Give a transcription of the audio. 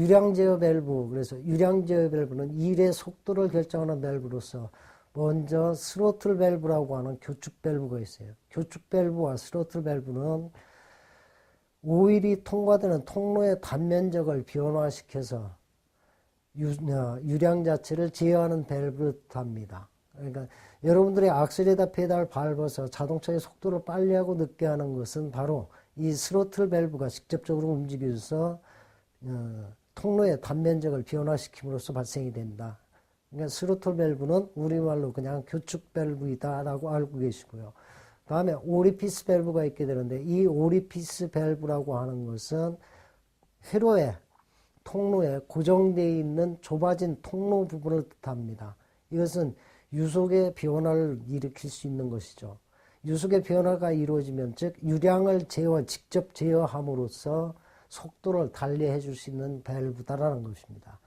유량 제어 밸브 그래서 유량 제어 밸브는 일의 속도를 결정하는 밸브로서 먼저 스로틀 밸브라고 하는 교축 밸브가 있어요. 교축 밸브와 스로틀 밸브는 오일이 통과되는 통로의 단면적을 변화시켜서 유, 어, 유량 자체를 제어하는 밸브를 뜻합니다. 그러니까 여러분들이 악셀에다 페달 밟아서 자동차의 속도를 빨리 하고 늦게 하는 것은 바로 이 스로틀 밸브가 직접적으로 움직여서 어, 통로의 단면적을 변화시킴으로써 발생이 된다. 그러니까 스로틀 밸브는 우리말로 그냥 교축 밸브이다라고 알고 계시고요. 다음에 오리피스 밸브가 있게 되는데 이 오리피스 밸브라고 하는 것은 회로에 통로에 고정되어 있는 좁아진 통로 부분을 뜻합니다. 이것은 유속의 변화를 일으킬 수 있는 것이죠. 유속의 변화가 이루어지면 즉 유량을 제어 직접 제어함으로써 속도를 달리해 줄 수 있는 밸브다라는 것입니다.